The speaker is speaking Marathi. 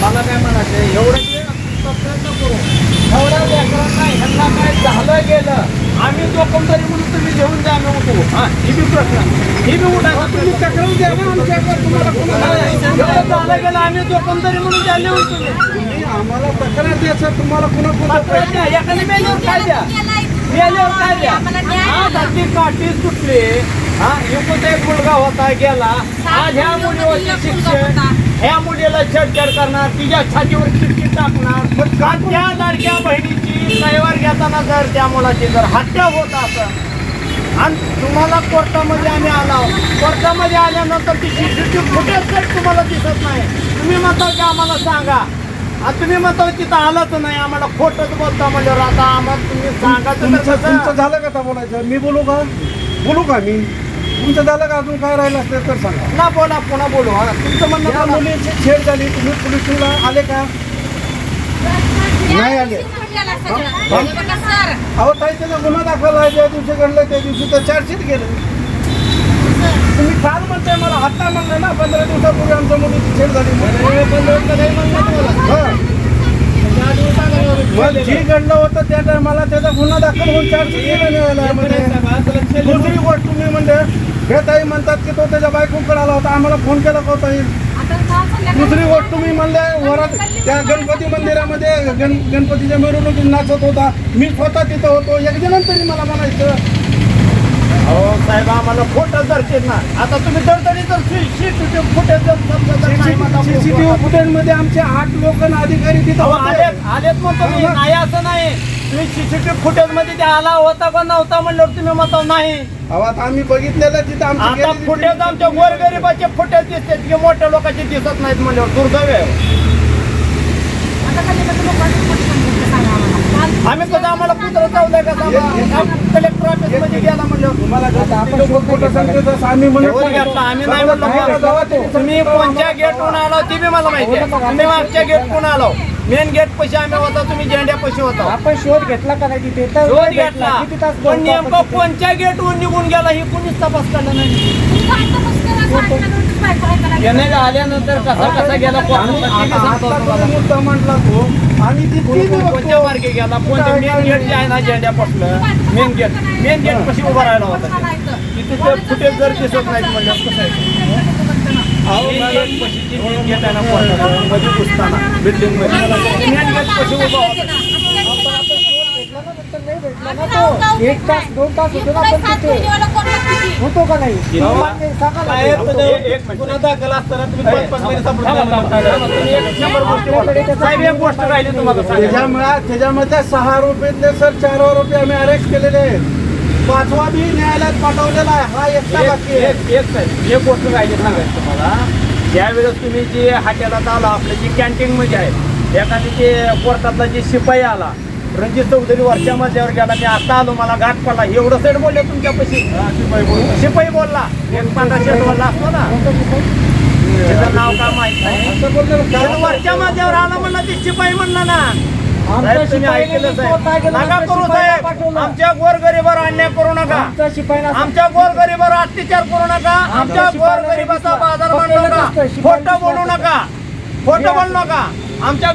मला काय म्हणायचं एवढं प्रयत्न करू. एवढ्या लेकरांना ह्यांना काय झालं गेलं आम्ही जोखमदारी म्हणून तुम्ही घेऊन जा आम्ही उठू हा ही बी प्रश्न. ही बी उठायचा तुम्ही तक्रार द्या ना आमच्याकडे तुम्हाला कोणाला एवढं झालं गेलं आम्ही जोखमदारी म्हणून द्या लिहून तुम्ही आम्हाला तक्रार द्यायचं तुम्हाला कुणा कुणा तक्रार द्या एखादी मेल्यावर काय द्या? मेल्यावर काय द्या? आज अगदी काठी सुटली. हा एकूण एक मुलगा होता गेला. आज ह्या मुलीवरचे मुलीला छेडछाड करणार तिच्या छातीवर खिडकी टाकणार. त्या लाडक्या बहिणीची कैवार घेताना जर त्या मुलाची जर हत्या होत असं आणि तुम्हाला कोर्टामध्ये आम्ही आलो कोर्टामध्ये आल्यानंतर ती सीसीटीव्ही फुटेज जर तुम्हाला दिसत नाही तुम्ही म्हणता की आम्हाला सांगा. तुम्ही म्हणता तिथं आलाच नाही आम्हाला खोटंच बोलता म्हणल्यावर आता आम्हाला तुम्ही सांगा तर तुमचं? झालं का बोलायचं? मी बोलू का? बोलू का मी? तुमचं झालं का अजून काय राहिलं असलं तर सांगा. ना बोला पुन्हा बोलू हा. तुमचं म्हणणं या बोला. मुलीची छेड झाली तुम्ही पोलिसला आले का? नाही आले. सर. अहो ताई त्याचा गुन्हा दाखल आहे ज्या दिवशी घडलं त्या दिवशी तर चार्जशीट गेलं. तुम्ही काल म्हणताय मला आता म्हणलं ना पंधरा दिवसापूर्वी आमच्या मुलीची छेड झाली हे. नाही. हा. मग जी घडलं होतं त्या टायमाला त्याचा गुन्हा दाखल होऊन चार्जशीट गेलं न्यायालयामध्ये दुसरी गोष्ट तुम्ही म्हणजे हे ताई म्हणतात की तो त्याच्या बायकोकडे आला होता आम्हाला फोन केला होता येईल दुसरी गोष्ट तुम्ही म्हणले वरात त्या गणपती मंदिरामध्ये गण गणपतीच्या मिरवणुकीत नाचत होता. मी स्वतः तिथं होतो. एक जण तरी मला म्हणायचं हो साहेब आम्हाला खोटं दर्शन ना आता तुम्ही दरदरी जर सीसीटीव्ही फुटेज सीसीटीव्ही फुटेजमध्ये आमचे आठ लोक आणि अधिकारी तिथं होते. आलेत आलेत म्हणतो मी. नाही असं नाही. तुम्ही सीसीटीव्ही फुटेजमध्ये ते आला होता का नव्हता म्हणल्यावर तुम्ही म्हणता नाही. अहो, आता आम्ही बघितलेलं तिथं आमची आता गेलेली फुटेज आमच्या गोरगरिबाचे फुटेज दिसतात की मोठ्या लोकांचे दिसत नाहीत म्हणल्यावर दुर्दैव आहे. आम्ही कसं आम्हाला पुत्र चावलंय का कलेक्टर कसं आम्ही नाही. तुम्ही कोणत्या गेटहून आलो ती बी मला माहिती आहे. तुम्ही मागच्या गेटहून आलो? मेन गेट पैसे आम्ही होता तुम्ही झेंड्या पैसे होता. आपण शोध घेतला का नाही तिथे? शोध. घेतला. किती तास पण नेमकं? कोणत्या गेटहून निघून गेला हे कुणीच तपास करणार नाही. आल्यानंतर कसा कसा गेला मुद्दा म्हटला तो आणि ती ती बी कोणत्या बघतो. मार्गे गेला? कोणत्या मेन गेट जे आहे ना झेंड्या पसलं मेन गेट मेन गेट कशी उभा राहिला होता तिथे ते फुटेज जर दिसत कसं आहे? मेन गेट पशीची मेन गेट नाही भेटला ना तो. एक तास दोन तास होतो ना आपण तिथे. होतो का नाही? नाही, सांगा ना. साहेब, ते. एक- एक मिनिट. साहेब, एक गोष्ट राहिली तुम्हाला. सांगायची. त्याच्यामुळे त्याच्यामध्ये सहा रुपयातले सर चार रुपये आम्ही अरेस्ट केलेले आहेत. पाचवा बी न्यायालयात पाठवलेला आहे. हा एकटा बाकी एक आहे. एक- एक साहेब, एक गोष्ट राहिली सांगायची तुम्हाला. ज्यावेळेस तुम्ही जे हॉटेलात आला आपलं जे कॅन्टीन मध्ये आहे एखादी जे कोर्टातला जे शिपाई आला रणजित चौधरी वरच्या मजल्यावर गेला मी आता आलो मला गाठ पडला. एवढं सेट बोलले तुमच्यापाशी. शिपाई बोलला. एक पांढरा शर्ट बोलला असतो ना. त्याचं नाव काय माहीत नाही. वरच्या मजल्यावर आला म्हणला ते शिपाई म्हणला ना. साहेब तुम्ही ऐकलं साहेब? नका आमच्या करू शिपाईला साहेब. पाठवलं. आमच्या गोरगरीबावर अन्याय करू नका. आमच्या गोरगरीबावर अत्याचार करू नका. आमच्या गोरगरिबाचा. बाजार मांडू एवढंच नका. खोटं बोलू. नका. खोटं बोलू नका. आमच्या